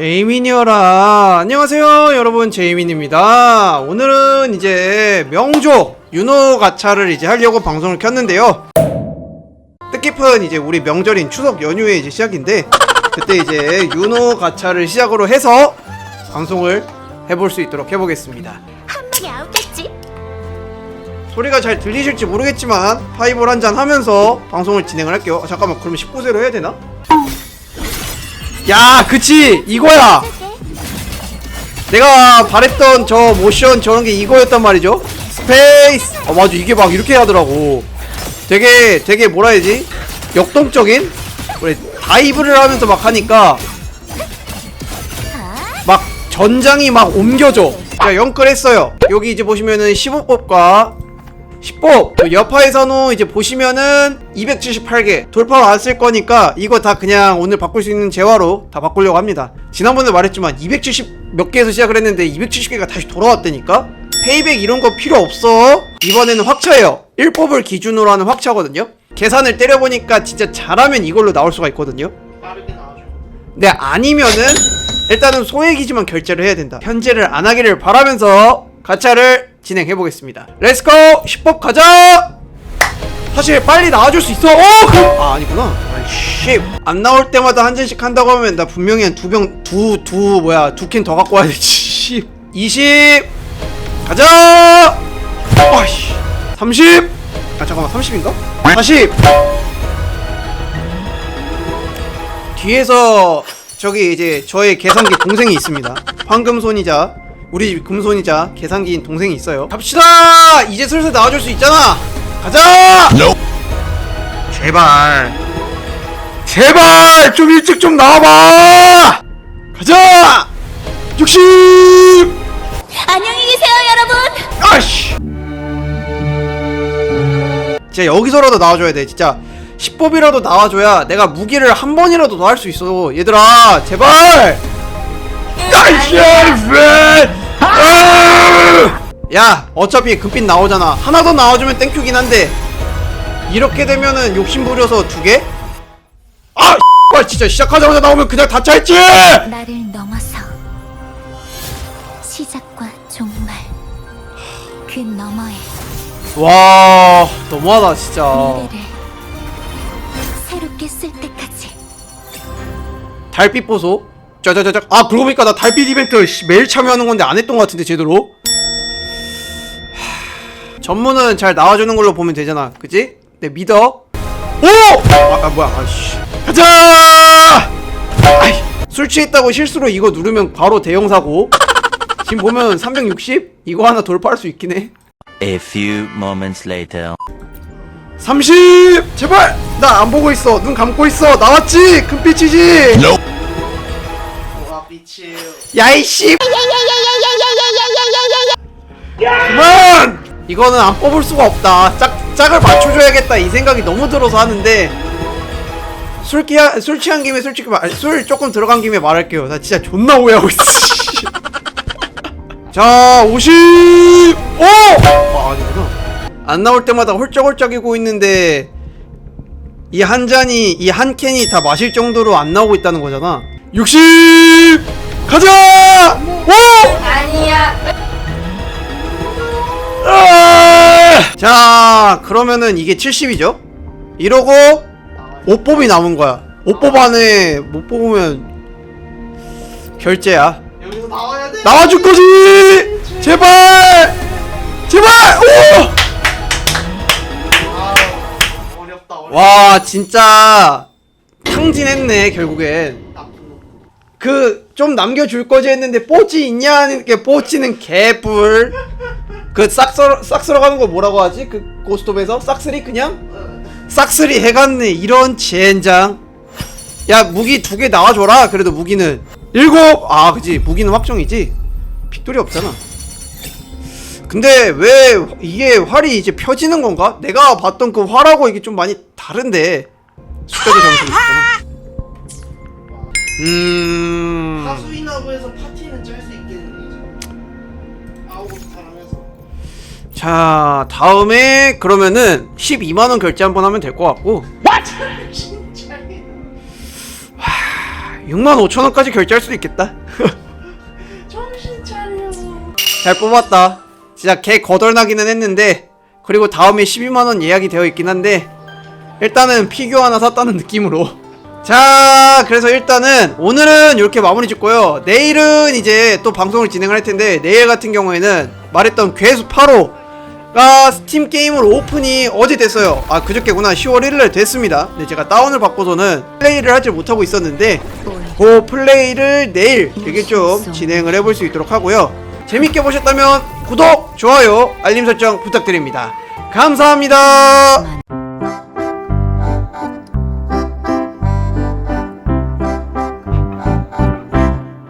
제이민이어라. 안녕하세요 여러분. 제이민입니다. 오늘은 이제 명조 윤호 가차를 이제 하려고 방송을 켰는데요. 뜻깊은 이제 우리 명절인 추석 연휴에 이제 시작인데 그때 이제 윤호 가차를 시작으로 해서 방송을 해볼 수 있도록 해보겠습니다. 한 방에 아웃겠지? 소리가 잘 들리실지 모르겠지만 파이볼 한잔 하면서 방송을 진행을 할게요. 아, 잠깐만. 그러면 19세로 해야 되나? 야 그치. 이거야. 내가 바랬던 저 모션 저런 게 이거였단 말이죠. 스페이스. 아 맞아. 이게 막 이렇게 하더라고. 되게 되게 뭐라 해야지? 역동적인? 그래 다이브를 하면서 막 하니까 막 전장이 막 옮겨져. 자 영끌 했어요. 여기 이제 보시면은 15법과 10법 여파에서는 이제 보시면은 278개 돌파 왔을 거니까 이거 다 그냥 오늘 바꿀 수 있는 재화로 다 바꾸려고 합니다. 지난번에 말했지만 270 몇 개에서 시작을 했는데 270개가 다시 돌아왔다니까? 페이백 이런 거 필요 없어. 이번에는 확차예요. 1법을 기준으로 하는 확차거든요. 계산을 때려보니까 진짜 잘하면 이걸로 나올 수가 있거든요. 네 아니면은 일단은 소액이지만 결제를 해야 된다. 현재를 안 하기를 바라면서 가차를 진행해 보겠습니다. 렛츠고 10법 가자! 사실 빨리 나와줄 수 있어. 어 그럼 아 아니구나. 아이씨. 안 나올 때마다 한 잔씩 한다고 하면 나 분명히 한 두병두두 뭐야 두 캔 더 갖고 와야 되지 20 가자! 아이씨. 30 아 잠깐만 30인가? 40 뒤에서 저기 이제 저의 계산기 동생이 있습니다. 황금 손이자 우리 집 금손이자 계산기인 동생이 있어요. 갑시다. 이제 슬슬 나와줄 수 있잖아. 가자. 제발. 제발 좀 일찍 좀 나와봐. 가자. 60. 안녕히 계세요, 여러분. 아씨. 진짜 여기서라도 나와줘야 돼. 진짜 10법이라도 나와줘야 내가 무기를 한 번이라도 더 할 수 있어. 얘들아, 제발. 아이씨, 아! 야, 어차피 금빛 나오잖아. 하나 더 나와주면 땡큐긴 한데 이렇게 되면은 욕심 부려서 두 개? 아, 씨발, 진짜 시작하자마자 나오면 그냥 다 차있지. 나를 넘어서 시작과 종말 그 너머의 와, 너무하다 진짜. 미래를 새롭게 쓸 때까지 달빛 보소. 짜자자자. 아 그러고 보니까 나 달빛 이벤트 씨, 매일 참여하는 건데 안 했던 것 같은데 제대로. 하... 전문은 잘 나와주는 걸로 보면 되잖아, 그지? 내 믿어. 오! 아, 아 뭐야? 아씨. 가자! 아이, 술 취했다고 실수로 이거 누르면 바로 대형 사고. 지금 보면 360 이거 하나 돌파할 수 있긴 해. A few moments later. 30 제발 나 안 보고 있어 눈 감고 있어 나왔지 금빛이지 야이씨. 그만! 이거는 안 뽑을 수가 없다. 짝 짝을 맞춰줘야겠다. 이 생각이 너무 들어서 하는데. 술 끼야 술 취한 김에 솔직히 말, 술 조금 들어간 김에 말할게요. 나 진짜 존나 오해하고 있어. 자 50! 오! 아 아니구나. 안 나올 때마다 홀쩍홀쩍이고 있는데 이 한 잔이 이 한 캔이 다 마실 정도로 안 나오고 있다는 거잖아. 60 가자! 오! 아니야. 자, 그러면은 이게 70이죠? 이러고 5뽑이 남은 거야. 5뽑 안에 못 뽑으면 결제야. 여기서 나와야 돼. 나와줄 거지! 제발! 제발! 오! 아, 어렵다. 어렵다. 와 진짜 탕진했네 결국엔. 그 좀 남겨줄 거지 했는데 뽀찌 있냐 게 뽀찌는 개뿔. 그싹 썰어 싹 썰어가는 거 뭐라고 하지? 그 고스톱에서? 싹쓸이 그냥? 싹쓸이 해갔네 이런 젠장. 야 무기 두 개 나와줘라 그래도 무기는. 일곱! 아 그지. 무기는 확정이지. 픽돌이 없잖아. 근데 왜 이게 활이 이제 펴지는 건가? 내가 봤던 그 활하고 이게 좀 많이 다른데. 숫자도 잘못있잖아 음... 하수인하고 해서 파티는 짤수 이제. 아홉 사람에서. 자 다음에 그러면은 12만원 결제 한번 하면 될 것 같고 진짜. 6만 5천 원까지 결제할 수도 있겠다. 정신 차려. 잘 뽑았다. 진짜 개 거덜나기는 했는데 그리고 다음에 12만 원 예약이 되어 있긴 한데 일단은 피규어 하나 샀다는 느낌으로 자 그래서 일단은 오늘은 이렇게 마무리 짓고요. 내일은 이제 또 방송을 진행을 할 텐데 내일 같은 경우에는 말했던 괴수 8호 가 스팀 게임을 오픈이 어제 됐어요. 아 그저께구나. 10월 1일에 됐습니다. 근데 제가 다운을 받고서는 플레이를 하지 못하고 있었는데 그 플레이를 내일 되게 좀 진행을 해볼 수 있도록 하고요. 재밌게 보셨다면 구독, 좋아요, 알림 설정 부탁드립니다. 감사합니다